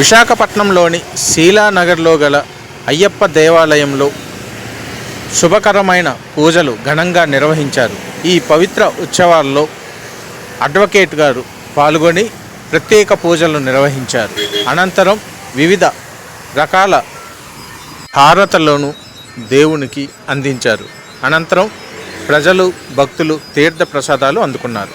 విశాఖపట్నంలోని శీలానగర్లో గల అయ్యప్ప దేవాలయంలో శుభకరమైన పూజలు ఘనంగా నిర్వహించారు. ఈ పవిత్ర ఉత్సవాల్లో అడ్వకేట్ గారు పాల్గొని ప్రత్యేక పూజలు నిర్వహించారు. అనంతరం వివిధ రకాల హారతలను దేవునికి అందించారు. అనంతరం ప్రజలు భక్తులు తీర్థ ప్రసాదాలు అందుకున్నారు.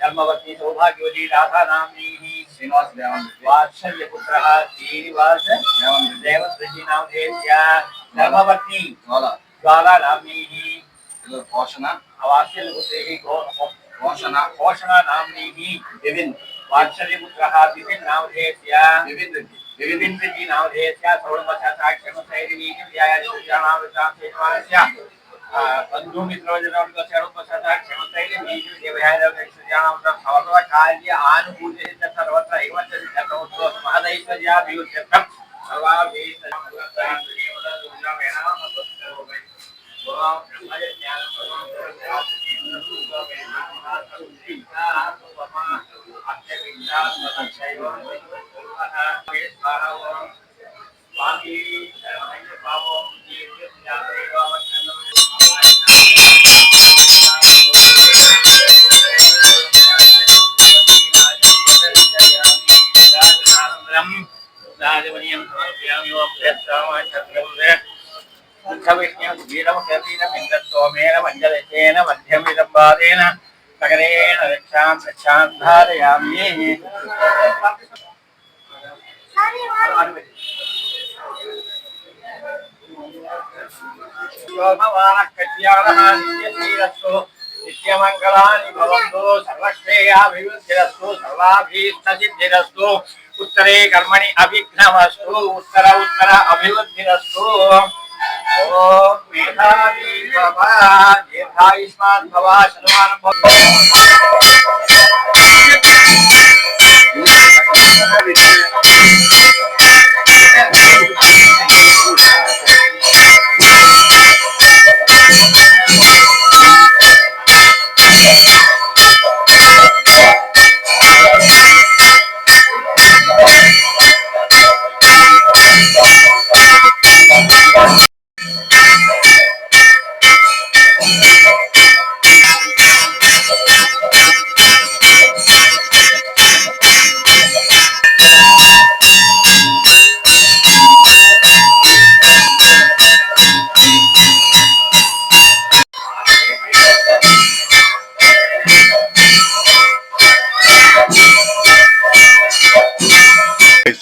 धर्मवती सौभाग्योजी राधानाम्नी श्रीनिवास वात्सल्यपुत्रः श्रीनिवास। देवसृजिनामधेस्या धर्मवती ज्वालानाम्नी वात्सल्यपुत्रैः घोषणा घोषणानाम्नी विविन् वात्सल्यपुत्रः विपिन् नामधेस्या विविन् विविन्द्रजी नामधेस्या सौरमथ साक्षमसैरिणी व्यायामनामृता सेवास्या బంధు మిత్రవజనం వచ్చారు ప్రసాద క్షమతైన మీరు దేవయాదవైశ్వర్యానంత సర్వ కార్య ఆనుభూతి సర్వత్ర ఇవత సర్వత్ర మహదైశ్వర్యా వ్యూత్యర్థం సర్వావేశ స్వామి బాబు ीरमशतीरमञ्जलेन मध्यमिदं पादेन नगरेण रक्षां रक्षां धारयामि श्रीरस्तु नित्यमङ्गलानि भवन्तु सर्वश्रेयाभिवृद्धिरस्तु सर्वाभिष्टसिद्धिरस्तु उत्तरे कर्मणि अभिघ्नमस्तु उत्तर उत्तर अभिवृद्धिरस्तु ॐ मेधावी भव दीर्घायुष्मान् भव शतमानं भव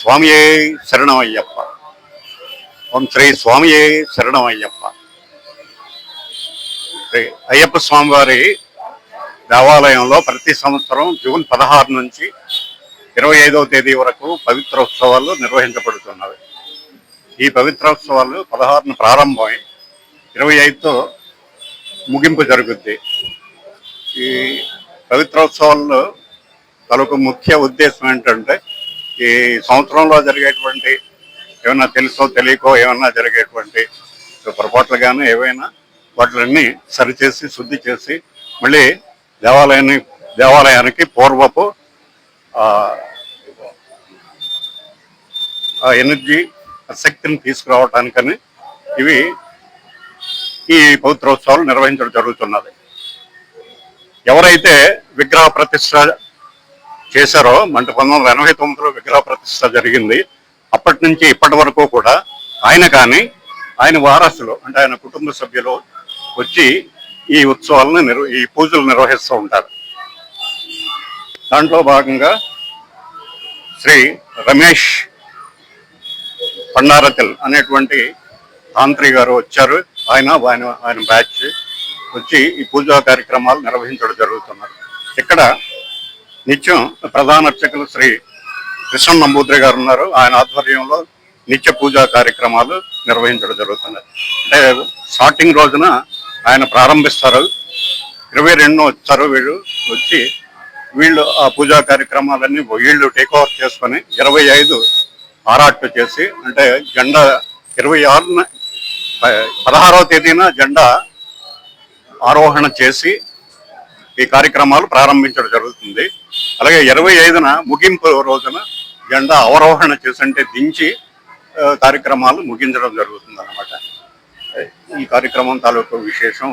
స్వామియే శరణమయ్యప్ప. ఓం శ్రీ స్వామియే శరణమయ్యప్ప. శ్రీ అయ్యప్ప స్వామివారి దేవాలయంలో ప్రతి సంవత్సరం జూన్ పదహారు నుంచి ఇరవై ఐదవ తేదీ వరకు పవిత్రోత్సవాలు నిర్వహించబడుతున్నవి. ఈ పవిత్రోత్సవాలు పదహారున ప్రారంభమై ఇరవై ఐదుతో ముగింపు జరుగుద్ది. ఈ పవిత్రోత్సవాల్లో తలకు ముఖ్య ఉద్దేశం ఏంటంటే ఈ సంవత్సరంలో జరిగేటువంటి ఏమైనా తెలుసో తెలియకో ఏమైనా జరిగేటువంటి పొరపాట్లు కానీ ఏవైనా వాటిలన్నీ సరిచేసి శుద్ధి చేసి మళ్ళీ దేవాలయాన్ని దేవాలయానికి పూర్వపు ఎనర్జీ శక్తిని తీసుకురావటానికని ఇవి ఈ పవిత్రోత్సవాలు నిర్వహించడం జరుగుతున్నది. ఎవరైతే విగ్రహ ప్రతిష్ట చేశారో అంటే పంతొమ్మిది వందల ఎనభై తొమ్మిదిలో విగ్రహ ప్రతిష్ట జరిగింది. అప్పటి నుంచి ఇప్పటి వరకు కూడా ఆయన కానీ ఆయన వారసులు అంటే ఆయన కుటుంబ సభ్యులు వచ్చి ఈ ఉత్సవాలను నిర్వ ఈ పూజలు నిర్వహిస్తూ ఉంటారు. దాంట్లో భాగంగా శ్రీ రమేష్ పండారతిల్ అనేటువంటి తాంత్రి గారు వచ్చారు. ఆయన ఆయన ఆయన బ్యాచ్ వచ్చి ఈ పూజా కార్యక్రమాలు నిర్వహించడం జరుగుతున్నారు. ఇక్కడ నిత్యం ప్రధాన అర్చకులు శ్రీ కృష్ణ నంబూద్రి గారు ఉన్నారు. ఆయన ఆధ్వర్యంలో నిత్య పూజా కార్యక్రమాలు నిర్వహించడం జరుగుతున్నది. అంటే స్టార్టింగ్ రోజున ఆయన ప్రారంభిస్తారు. ఇరవై రెండు వచ్చారు వీళ్ళు వచ్చి వీళ్ళు ఆ పూజా కార్యక్రమాలన్నీ వీళ్ళు టేక్ ఓవర్ చేసుకొని ఇరవై ఐదు ఆరాట్లు చేసి అంటే జెండా ఇరవై ఆరున పదహారవ తేదీన జెండా ఆరోహణ చేసి ఈ కార్యక్రమాలు ప్రారంభించడం జరుగుతుంది. అలాగే ఇరవై ఐదున ముగింపు రోజున జెండా అవరోహణ చేసి అంటే దించి కార్యక్రమాలు ముగించడం జరుగుతుంది అన్నమాట ఈ కార్యక్రమం తాలూకు విశేషం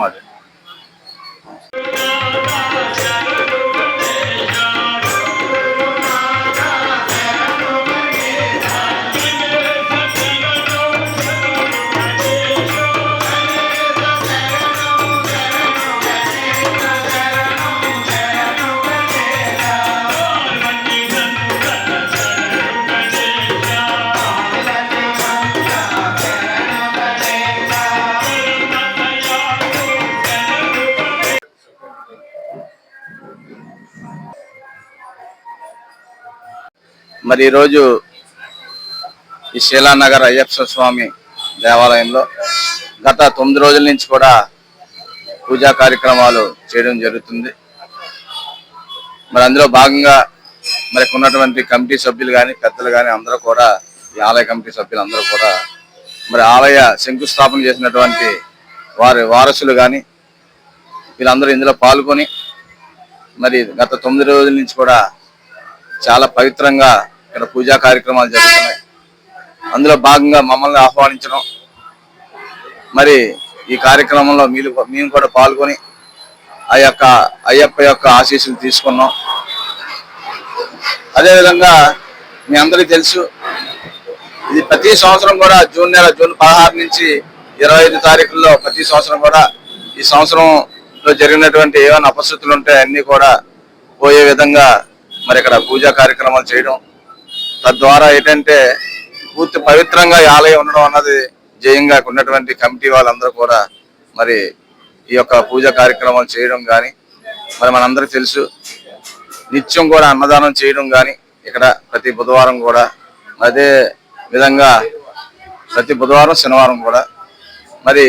మరి ఈరోజు ఈ శీలానగర్ అయ్యప్ప స్వామి దేవాలయంలో గత తొమ్మిది రోజుల నుంచి కూడా పూజా కార్యక్రమాలు చేయడం జరుగుతుంది. మరి అందులో భాగంగా మరి ఉన్నటువంటి కమిటీ సభ్యులు కానీ పెద్దలు కానీ అందరూ కూడా ఈ ఆలయ కమిటీ సభ్యులు అందరూ కూడా మరి ఆలయ శంకుస్థాపన చేసినటువంటి వారి వారసులు కానీ వీళ్ళందరూ ఇందులో పాల్గొని మరి గత తొమ్మిది రోజుల నుంచి కూడా చాలా పవిత్రంగా ఇక్కడ పూజా కార్యక్రమాలు జరుగుతున్నాయి. అందులో భాగంగా మమ్మల్ని ఆహ్వానించడం. మరి ఈ కార్యక్రమంలో మీరు మేము కూడా పాల్గొని ఆ యొక్క అయ్యప్ప యొక్క ఆశీస్సులు తీసుకున్నాం. అదేవిధంగా మీ అందరికీ తెలుసు ఇది ప్రతి సంవత్సరం కూడా జూన్ నెల జూన్ పదహారు నుంచి ఇరవై ఐదు తారీఖుల్లో ప్రతి సంవత్సరం కూడా ఈ సంవత్సరంలో జరిగినటువంటి ఏమైనా అపశృతులు ఉంటే అన్నీ కూడా పోయే విధంగా మరి ఇక్కడ పూజా కార్యక్రమాలు చేయడం తద్వారా ఏంటంటే పూర్తి పవిత్రంగా ఈ ఆలయం ఉండడం అన్నది జయంగా ఉన్నటువంటి కమిటీ వాళ్ళందరూ కూడా మరి ఈ యొక్క పూజ కార్యక్రమాలు చేయడం కానీ మరి మనందరికీ తెలుసు నిత్యం కూడా అన్నదానం చేయడం కానీ ఇక్కడ ప్రతి బుధవారం కూడా అదే విధంగా ప్రతి బుధవారం శనివారం కూడా మరి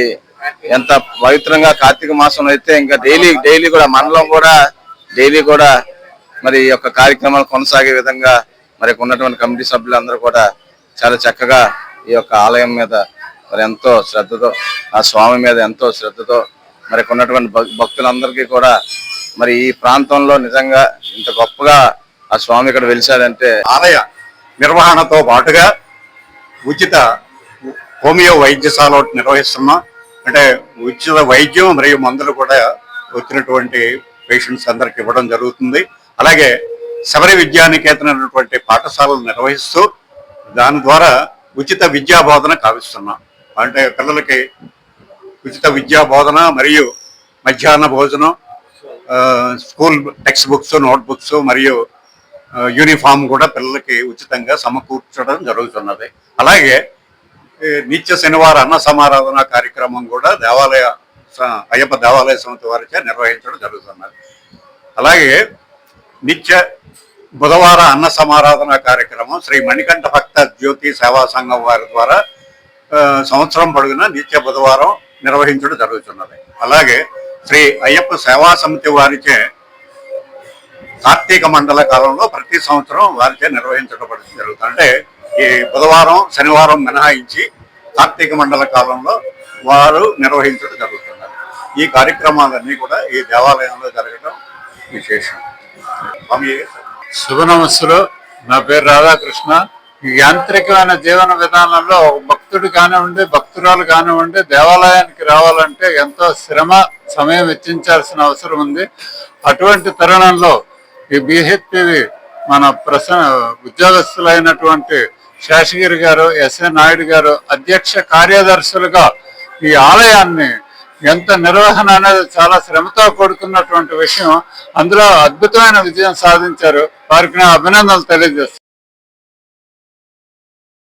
ఎంత పవిత్రంగా కార్తీక మాసం అయితే ఇంకా డైలీ డైలీ కూడా మండలం కూడా డైలీ కూడా మరి ఈ యొక్క కార్యక్రమాలు కొనసాగే విధంగా మరి ఉన్నటువంటి కమిటీ సభ్యులందరూ కూడా చాలా చక్కగా ఈ యొక్క ఆలయం మీద మరి ఎంతో శ్రద్ధతో ఆ స్వామి మీద ఎంతో శ్రద్ధతో మరి ఉన్నటువంటి భక్- భక్తులందరికీ కూడా మరి ఈ ప్రాంతంలో నిజంగా ఇంత గొప్పగా ఆ స్వామి ఇక్కడ వెలిసాడంటే ఆలయ నిర్వహణతో పాటుగా ఉచిత హోమియో వైద్యశాల నిర్వహిస్తున్నాం. అంటే ఉచిత వైద్యం మరియు మందులు కూడా వచ్చినటువంటి పేషెంట్స్ అందరికి ఇవ్వడం జరుగుతుంది. అలాగే శబరి విద్యానికేతన్ అనేటువంటి పాఠశాలలు నిర్వహిస్తూ దాని ద్వారా ఉచిత విద్యా బోధన కావిస్తున్నాం. అంటే పిల్లలకి ఉచిత విద్యా బోధన మరియు మధ్యాహ్న భోజనం school textbooks notebooks మరియు యూనిఫామ్ కూడా పిల్లలకి ఉచితంగా సమకూర్చడం జరుగుతున్నది. అలాగే నిత్య శనివార అన్న సమారాధన కార్యక్రమం కూడా దేవాలయ అయ్యప్ప దేవాలయ సమితి వారిచే నిర్వహించడం జరుగుతున్నది. అలాగే నిత్య బుధవార అన్న సమారాధన కార్యక్రమం శ్రీ మణికంఠ భక్త జ్యోతి సేవా సంఘం వారి ద్వారా సంవత్సరం పొడుగున నిత్య బుధవారం నిర్వహించడం జరుగుతున్నది. అలాగే శ్రీ అయ్యప్ప సేవా సమితి వారిచే కార్తీక మండల కాలంలో ప్రతి సంవత్సరం వారిచే నిర్వహించడం జరుగుతుంది. అంటే ఈ బుధవారం శనివారం మినహాయించి కార్తీక మండల కాలంలో వారు నిర్వహించడం జరుగుతున్నారు ఈ కార్యక్రమాలన్నీ కూడా ఈ దేవాలయంలో జరగడం విశేషం. స్వామి శుభనమస్సులు నా పేరు రాధాకృష్ణ. ఈ యాంత్రికమైన జీవన విధానంలో ఒక భక్తుడు కానివ్వండి భక్తురాలు కానివ్వండి దేవాలయానికి రావాలంటే ఎంతో శ్రమ సమయం వెచ్చించాల్సిన అవసరం ఉంది. అటువంటి తరుణంలో ఈ బిహెచ్పివి మన ప్రస ఉద్యోగస్తులైనటువంటి శేషగిరి గారు ఎస్ఏ నాయుడు గారు అధ్యక్ష కార్యదర్శులుగా ఈ ఆలయాన్ని ఎంత నిర్వహణ అనేది చాలా శ్రమతో కూడుకున్నటువంటి విషయం. అందులో అద్భుతమైన విజయం సాధించారు. వారికి నా అభినందనలు తెలియజేస్తాను